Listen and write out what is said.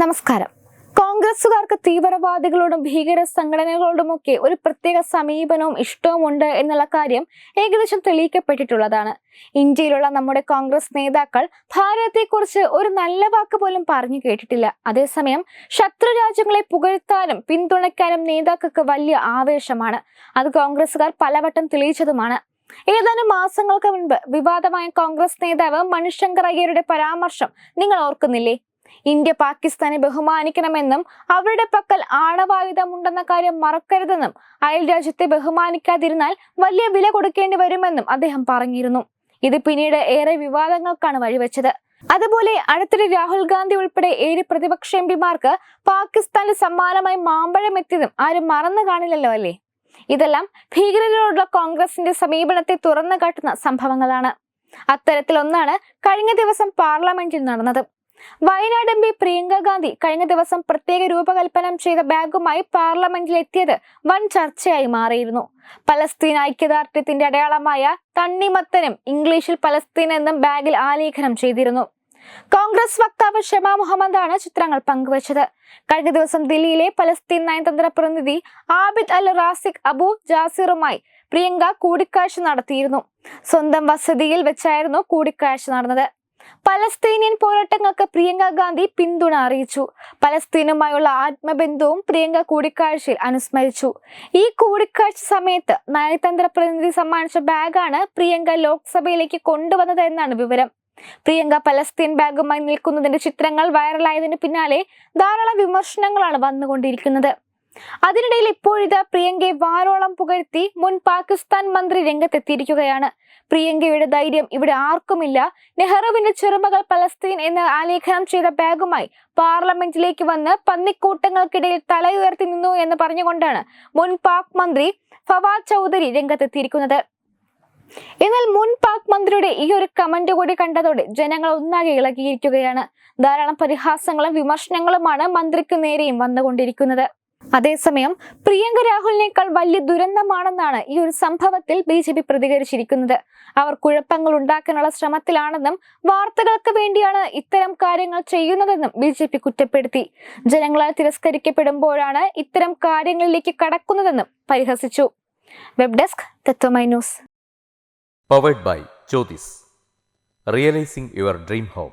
നമസ്കാരം. കോൺഗ്രസുകാർക്ക് തീവ്രവാദികളോടും ഭീകര സംഘടനകളോടുമൊക്കെ ഒരു പ്രത്യേക സമീപനവും ഇഷ്ടവും ഉണ്ട് എന്നുള്ള കാര്യം ഏകദേശം തെളിയിക്കപ്പെട്ടിട്ടുള്ളതാണ്. ഇന്ത്യയിലുള്ള നമ്മുടെ കോൺഗ്രസ് നേതാക്കൾ ഭാരതത്തെക്കുറിച്ച് ഒരു നല്ല വാക്ക് പോലും പറഞ്ഞു കേട്ടിട്ടില്ല. അതേസമയം ശത്രു രാജ്യങ്ങളെ പുകഴ്ത്താനും പിന്തുണയ്ക്കാനും നേതാക്കൾക്ക് വലിയ ആവേശമാണ്. അത് കോൺഗ്രസുകാർ പലവട്ടം തെളിയിച്ചതുമാണ്. ഏതാനും മാസങ്ങൾക്ക് മുൻപ് വിവാദമായ കോൺഗ്രസ് നേതാവ് മണിശങ്കർ അയ്യരുടെ പരാമർശം നിങ്ങൾ ഓർക്കുന്നില്ലേ? ഇന്ത്യ പാകിസ്ഥാനെ ബഹുമാനിക്കണമെന്നും അവരുടെ പക്കൽ ആണവായുധമുണ്ടെന്ന കാര്യം മറക്കരുതെന്നും അയൽ രാജ്യത്തെ ബഹുമാനിക്കാതിരുന്നാൽ വലിയ വില കൊടുക്കേണ്ടി വരുമെന്നും അദ്ദേഹം പറഞ്ഞിരുന്നു. ഇത് പിന്നീട് ഏറെ വിവാദങ്ങൾക്കാണ് വഴിവെച്ചത്. അതുപോലെ അടുത്തിടെ രാഹുൽ ഗാന്ധി ഉൾപ്പെടെ ഏഴ് പ്രതിപക്ഷ എം പിമാർക്ക് പാകിസ്ഥാനിൽ സമ്മാനമായി മാമ്പഴം എത്തിയതും ആരും മറന്നു കാണില്ലല്ലോ അല്ലേ? ഇതെല്ലാം ഭീകരരോടുള്ള കോൺഗ്രസിന്റെ സമീപനത്തെ തുറന്നു കാട്ടുന്ന സംഭവങ്ങളാണ്. അത്തരത്തിലൊന്നാണ് കഴിഞ്ഞ ദിവസം പാർലമെന്റിൽ നടന്നത്. വയനാട് എം പി പ്രിയങ്ക ഗാന്ധി കഴിഞ്ഞ ദിവസം പ്രത്യേക രൂപകൽപ്പന ചെയ്ത ബാഗുമായി പാർലമെന്റിൽ എത്തിയത് വൻ ചർച്ചയായി മാറിയിരുന്നു. പലസ്തീൻ ഐക്യദാർഢ്യത്തിന്റെ അടയാളമായ തണ്ണിമത്തനും ഇംഗ്ലീഷിൽ പലസ്തീൻ എന്നും ബാഗിൽ ആലേഖനം ചെയ്തിരുന്നു. കോൺഗ്രസ് വക്താവ് ഷെമ മുഹമ്മദാണ് ചിത്രങ്ങൾ പങ്കുവച്ചത്. കഴിഞ്ഞ ദിവസം ദില്ലിയിലെ പലസ്തീൻ നയതന്ത്ര പ്രതിനിധി ആബിദ് അൽ റാസിഖ് അബു ജാസിറുമായി പ്രിയങ്ക കൂടിക്കാഴ്ച നടത്തിയിരുന്നു. സ്വന്തം വസതിയിൽ വെച്ചായിരുന്നു കൂടിക്കാഴ്ച നടന്നത്. പലസ്തീനിയൻ പോരാട്ടങ്ങൾക്ക് പ്രിയങ്ക ഗാന്ധി പിന്തുണ അറിയിച്ചു. പലസ്തീനുമായുള്ള ആത്മബന്ധവും പ്രിയങ്ക കൂടിക്കാഴ്ചയിൽ അനുസ്മരിച്ചു. ഈ കൂടിക്കാഴ്ച സമയത്ത് നയതന്ത്ര പ്രതിനിധി സമ്മാനിച്ച ബാഗാണ് പ്രിയങ്ക ലോക്സഭയിലേക്ക് കൊണ്ടുവന്നത് എന്നാണ് വിവരം. പ്രിയങ്ക പലസ്തീൻ ബാഗുമായി നിൽക്കുന്നതിന്റെ ചിത്രങ്ങൾ വൈറലായതിനു പിന്നാലെ ധാരാളം വിമർശനങ്ങളാണ് വന്നുകൊണ്ടിരിക്കുന്നത്. അതിനിടയിൽ ഇപ്പോഴിത് പ്രിയങ്കയെ വാരോളം പുകഴ്ത്തി മുൻ പാകിസ്ഥാൻ മന്ത്രി രംഗത്തെത്തിയിരിക്കുകയാണ്. പ്രിയങ്കയുടെ ധൈര്യം ഇവിടെ ആർക്കുമില്ല. നെഹ്റുവിന്റെ ചെറുമകൾ പലസ്തീൻ എന്ന് ആലേഖനം ചെയ്ത ബാഗുമായി പാർലമെന്റിലേക്ക് വന്ന് പന്നിക്കൂട്ടങ്ങൾക്കിടയിൽ തലയുയർത്തി നിന്നു എന്ന് പറഞ്ഞുകൊണ്ടാണ് മുൻ പാക് മന്ത്രി ഫവാദ് ചൗധരി രംഗത്തെത്തിയിരിക്കുന്നത്. എന്നാൽ മുൻ പാക് മന്ത്രിയുടെ ഈ ഒരു കമന്റ് കൂടി കണ്ടതോടെ ജനങ്ങൾ ഒന്നാകെ ഇളകിയിരിക്കുകയാണ്. ധാരാളം പരിഹാസങ്ങളും വിമർശനങ്ങളുമാണ് മന്ത്രിക്ക് നേരെയും വന്നുകൊണ്ടിരിക്കുന്നത്. അതേസമയം പ്രിയങ്ക രാഹുലിനേക്കാൾ വലിയ ദുരന്തമാണെന്നാണ് ഈ ഒരു സംഭവത്തിൽ ബി ജെ പി പ്രതികരിച്ചിരിക്കുന്നത്. അവർ കുഴപ്പങ്ങൾ ഉണ്ടാക്കാനുള്ള ശ്രമത്തിലാണെന്നും വാർത്തകൾക്ക് വേണ്ടിയാണ് ഇത്തരം കാര്യങ്ങൾ ചെയ്യുന്നതെന്നും ബി ജെ പി കുറ്റപ്പെടുത്തി. ജനങ്ങളാൽ തിരസ്കരിക്കപ്പെടുമ്പോഴാണ് ഇത്തരം കാര്യങ്ങളിലേക്ക് കടക്കുന്നതെന്നും പരിഹസിച്ചു. Web desk Tatwamayi news. Powered by Jyothis realising your dream home